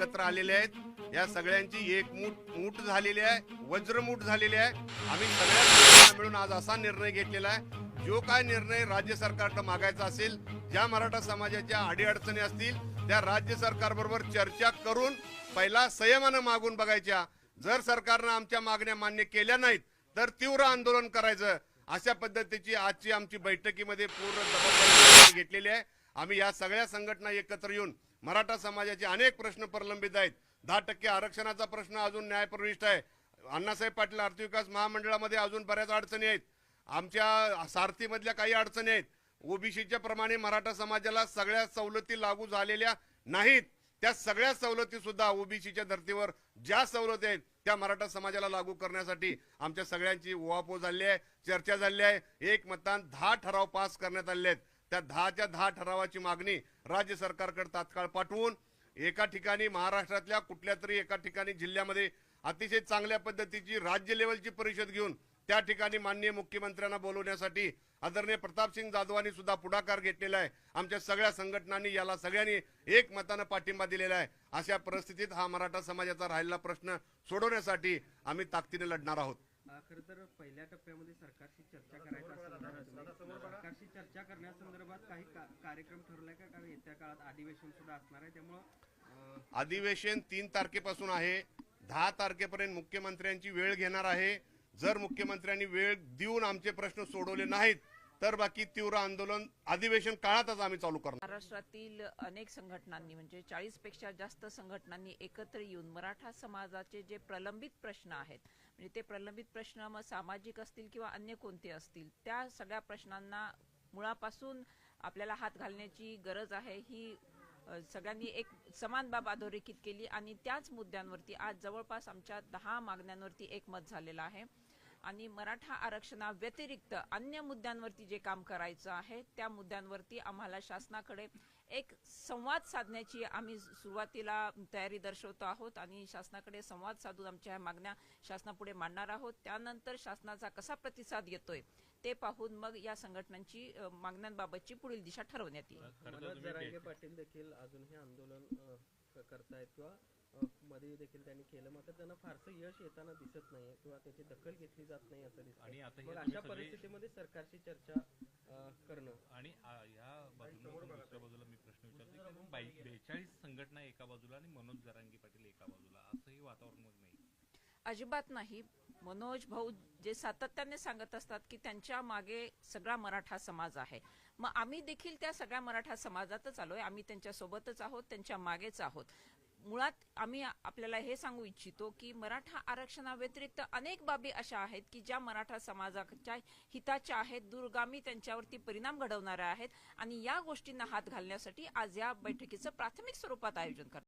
एकत्र आलेले आहेत. या सगळ्यांची एक मूठ मूठ झालेली आहे वज्रमूठ झालेली आहे. आम्ही सगळ्या मिळून आज असा निर्णय घेतलेला आहे. जो काय निर्णय राज्य सरकारकडे मागायचा असेल ज्या मराठा समाजाच्या अडीअडचणी असतील त्या राज्य सरकारबरोबर चर्चा करून पहिला संयमानं मागून बघायच्या. जर सरकारनं आमच्या मागण्या मान्य केल्या नाहीत तर तीव्र आंदोलन करायचं. अशा पद्धतीची आजची आमची बैठकीमध्ये पूर्ण जबाबदारी घेतलेली आहे. आम्ही या सगळ्या संघटना एकत्र येऊन मराठा समाजाचे अनेक प्रश्न प्रलंबित आहेत. दहा टक्के आरक्षणाचा प्रश्न अजून न्यायप्रविष्ट आहे. अण्णासाहेब पाटील आर्थिक विकास महामंडळामध्ये अजून बऱ्याच अडचणी आहेत. आमच्या सारथीमधल्या काही अडचणी आहेत. ओबीसीच्या प्रमाणे मराठा समाजाला सगळ्या सवलती लागू झालेल्या नाहीत. त्या सगळ्या सवलती सुद्धा ओबीसीच्या धर्तीवर ज्या सवलती आहेत त्या मराठा समाजाला लागू करण्यासाठी आमच्या सगळ्यांची उहापोह झाली आहे चर्चा झाली आहे. एक मतदान दहा ठराव पास करण्यात आले आहेत. त्या दहाच्या दहा ठरावाची मागणी राज्य सरकारकडे तात्काळ पाठवून एका ठिकाणी महाराष्ट्रातल्या कुठल्या तरी एका ठिकाणी जिल्ह्यामध्ये अतिशय चांगल्या पद्धतीची राज्य लेवलची परिषद घेऊन त्या ठिकाणी माननीय मुख्यमंत्र्यांना बोलवण्यासाठी आदरणीय प्रतापसिंग जाधवांनी सुद्धा पुढाकार घेतलेला आहे. आमच्या सगळ्या संघटनांनी याला सगळ्यांनी एक मतानं पाठिंबा दिलेला आहे. अशा परिस्थितीत हा मराठा समाजाचा राहिलेला प्रश्न सोडवण्यासाठी आम्ही ताकदीने लढणार आहोत. खर तर पहिल्या टप्प्यामध्ये सरकारशी चर्चा करायचा असताना सरकारशी चर्चा करण्यासंदर्भात काही कार्यक्रम ठरलाय का? कारण येत्या काळात अधिवेशन सुद्धा असणार आहे. त्यामुळं अधिवेशन तीन तारखेपासून आहे. दहा तारखेपर्यंत मुख्यमंत्र्यांची वेळ घेणार आहे. जर मुख्यमंत्र्यांनी वेळ देऊन आमचे प्रश्न सोडवले नाहीत तर बाकी तीव्र आंदोलन अधिवेशन काळातच आम्ही चालू करणार. महाराष्ट्रातील अनेक संघटनांनी म्हणजे चाळीसपेक्षा जास्त संघटनांनी एकत्र येऊन मराठा समाजाचे जे प्रलंबित प्रश्न आहेत म्हणजे ते प्रलंबित प्रश्न मग सामाजिक असतील किंवा अन्य कोणते असतील त्या सगळ्या प्रश्नांना मुळापासून आपल्याला हात घालण्याची गरज आहे. ही सगळ्यांनी एक समान बाब अधोरेखित केली आणि त्याच मुद्द्यांवरती आज जवळपास आमच्या दहा मागण्यांवरती एकमत झालेलं आहे. आणि मराठा आरक्षणाव्यतिरिक्त अन्य मुद्द्यांवरती जे काम करायचं आहे त्या मुद्द्यांवरती आम्हाला शासनाकडे एक संवाद साधण्याची आम्ही सुरुवातीला तयारी दर्शवतो आहोत आणि शासनाकडे संवाद साधून आमच्या ह्या मागण्या शासनापुढे मांडणार आहोत. त्यानंतर शासनाचा कसा प्रतिसाद येतोय ते पाहून मग या संघटनांची मागण्यांबाबतची पुढील दिशा ठरवण्यात येईल. पाटील देखील अजूनही आंदोलन करतायत किंवा मध्ये देखील त्यांनी केलं. मात्र त्यांना फारसं यश येताना दिसत नाहीये किंवा त्याची दखल घेतली जात नाही असं दिसतं आणि आता हे मग अशा परिस्थितीमध्ये सरकारशी चर्चा करणं. आणि या बाजूला दुसऱ्या बाजूला मी प्रश्न विचारतो बेचाळीस संघटना एका बाजूला आणि मनोज जरांगी पाटील एका बाजूला. असंही वातावरण मग नाही. अजिबात नाही. मनोज भाऊ जे सातत्याने सांगत असतात की त्यांच्या मागे सगळा मराठा समाज आहे. मग आम्ही देखील त्या सगळ्या मराठा समाजातच आलोय. आम्ही त्यांच्या सोबतच आहोत त्यांच्या मागेच आहोत. मुळात आम्ही आपल्याला हे सांगू इच्छितो की मराठा आरक्षणाव्यतिरिक्त अनेक बाबी अशा आहेत की ज्या मराठा समाजाच्या हिताच्या आहेत दूरगामी त्यांच्यावरती परिणाम घडवणाऱ्या आहेत आणि या गोष्टींना हात घालण्यासाठी आज या बैठकीचं प्राथमिक स्वरूपात आयोजन करतात